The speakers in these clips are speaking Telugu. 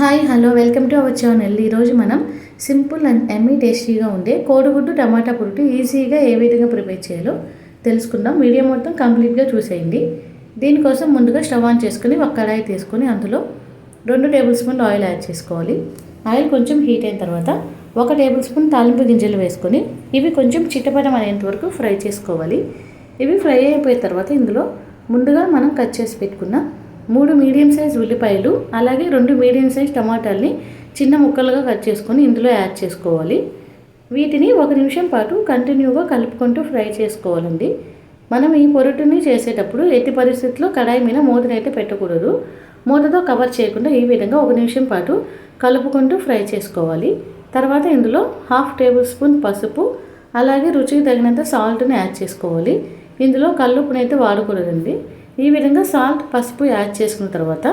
Hi hello welcome to our channel. ఈరోజు మనం సింపుల్ అండ్ ఎమ్మీ టేస్టీగా ఉండే కోడిగుడ్డు టమాటా పురుటు ఈజీగా ఏ విధంగా ప్రిపేర్ చేయాలో తెలుసుకుందాం. వీడియో మొత్తం కంప్లీట్గా చూసేయండి. దీనికోసం ముందుగా స్టవ్ ఆన్ చేసుకుని ఒక కడాయి తీసుకొని అందులో రెండు టేబుల్ స్పూన్లు ఆయిల్ యాడ్ చేసుకోవాలి. ఆయిల్ కొంచెం హీట్ అయిన తర్వాత ఒక టేబుల్ స్పూన్ తాలింపు గింజలు వేసుకొని ఇవి కొంచెం చిట్టపటం అనేంత వరకు ఫ్రై చేసుకోవాలి. ఇవి ఫ్రై అయిపోయిన తర్వాత ఇందులో ముందుగా మనం కట్ చేసి పెట్టుకున్న మూడు మీడియం సైజ్ ఉల్లిపాయలు అలాగే రెండు మీడియం సైజ్ టమాటాలని చిన్న ముక్కలుగా కట్ చేసుకొని ఇందులో యాడ్ చేసుకోవాలి. వీటిని ఒక నిమిషం పాటు కంటిన్యూగా కలుపుకుంటూ ఫ్రై చేసుకోవాలండి. మనం ఈ పొరటుని చేసేటప్పుడు ఎట్టి పరిస్థితుల్లో కడాయి మీద మూతనైతే పెట్టకూడదు. మూతతో కవర్ చేయకుండా ఈ విధంగా ఒక నిమిషం పాటు కలుపుకుంటూ ఫ్రై చేసుకోవాలి. తర్వాత ఇందులో హాఫ్ టేబుల్ స్పూన్ పసుపు అలాగే రుచికి తగినంత సాల్ట్ని యాడ్ చేసుకోవాలి. ఇందులో కల్లుప్పునైతే వాడకూడదండి. ఈ విధంగా సాల్ట్ పసుపు యాడ్ చేసుకున్న తర్వాత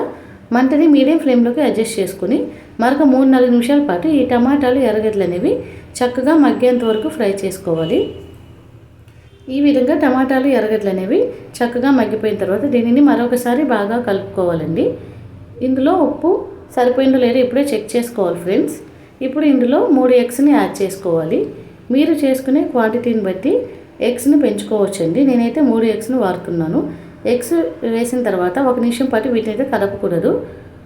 మంటని మీడియం ఫ్లేమ్లోకి అడ్జస్ట్ చేసుకుని మరొక మూడు నాలుగు నిమిషాల పాటు ఈ టమాటాలు ఎర్రగడ్డలు అనేవి చక్కగా మగ్గేంత వరకు ఫ్రై చేసుకోవాలి. ఈ విధంగా టమాటాలు ఎర్రగడ్డలు అనేవి చక్కగా మగ్గిపోయిన తర్వాత దీనిని మరొకసారి బాగా కలుపుకోవాలండి. ఇందులో ఉప్పు సరిపోయిందో లేదో ఇప్పుడే చెక్ చేసుకోవాలి ఫ్రెండ్స్. ఇప్పుడు ఇందులో మూడు ఎగ్స్ని యాడ్ చేసుకోవాలి. మీరు చేసుకునే క్వాంటిటీని బట్టి ఎగ్స్ని పెంచుకోవచ్చండి. నేనైతే మూడు ఎగ్స్ని వాడుతున్నాను. ఎగ్స్ వేసిన తర్వాత ఒక నిమిషం పాటు వీటిని అయితే కలపకూడదు.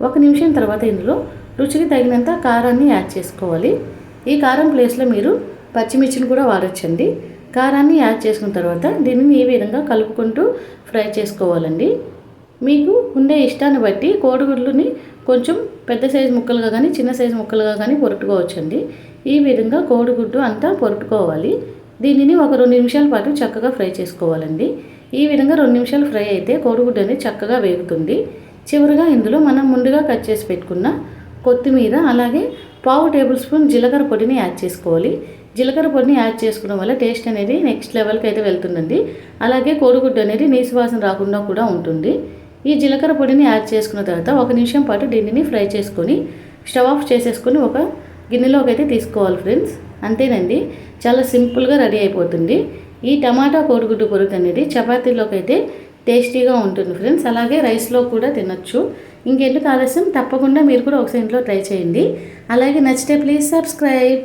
ఒక నిమిషం తర్వాత ఇందులో రుచికి తగినంత కారాన్ని యాడ్ చేసుకోవాలి. ఈ కారం ప్లేస్లో మీరు పచ్చిమిర్చిని కూడా వాడచ్చండి. కారాన్ని యాడ్ చేసుకున్న తర్వాత దీనిని ఈ విధంగా కలుపుకుంటూ ఫ్రై చేసుకోవాలండి. మీకు ఉండే ఇష్టాన్ని బట్టి కోడిగుడ్లుని కొంచెం పెద్ద సైజు ముక్కలుగా కానీ చిన్న సైజు ముక్కలుగా కానీ పొరుట్టుకోవచ్చండి. ఈ విధంగా కోడిగుడ్డు అంతా పొరుట్టుకోవాలి. దీనిని ఒక రెండు నిమిషాల పాటు చక్కగా ఫ్రై చేసుకోవాలండి. ఈ విధంగా రెండు నిమిషాలు ఫ్రై అయితే కోడిగుడ్డు అనేది చక్కగా వేగుతుంది. చివరిగా ఇందులో మనం ముందుగా కట్ చేసి పెట్టుకున్న కొత్తిమీర అలాగే పావు టేబుల్ స్పూన్ జీలకర్ర పొడిని యాడ్ చేసుకోవాలి. జీలకర్ర పొడిని యాడ్ చేసుకోవడం వల్ల టేస్ట్ అనేది నెక్స్ట్ లెవెల్కి అయితే వెళ్తుందండి. అలాగే కోడిగుడ్డు అనేది నీసు వాసన రాకుండా కూడా ఉంటుంది. ఈ జీలకర్ర పొడిని యాడ్ చేసుకున్న తర్వాత ఒక నిమిషం పాటు దీనిని ఫ్రై చేసుకొని స్టవ్ ఆఫ్ చేసేసుకొని ఒక గిన్నెలోకి అయితే తీసుకోవాలి ఫ్రెండ్స్. అంతేనండి. చాలా సింపుల్గా రెడీ అయిపోతుంది. ఈ టమాటా కోడిగుడ్డు పొరుగు అనేది చపాతీలోకి అయితే టేస్టీగా ఉంటుంది ఫ్రెండ్స్. అలాగే రైస్లో కూడా తినొచ్చు. ఇంకెందుకు ఆలస్యం? తప్పకుండా మీరు కూడా ఒకసారి ఇంట్లో ట్రై చేయండి. అలాగే నచ్చితే ప్లీజ్ సబ్స్క్రైబ్.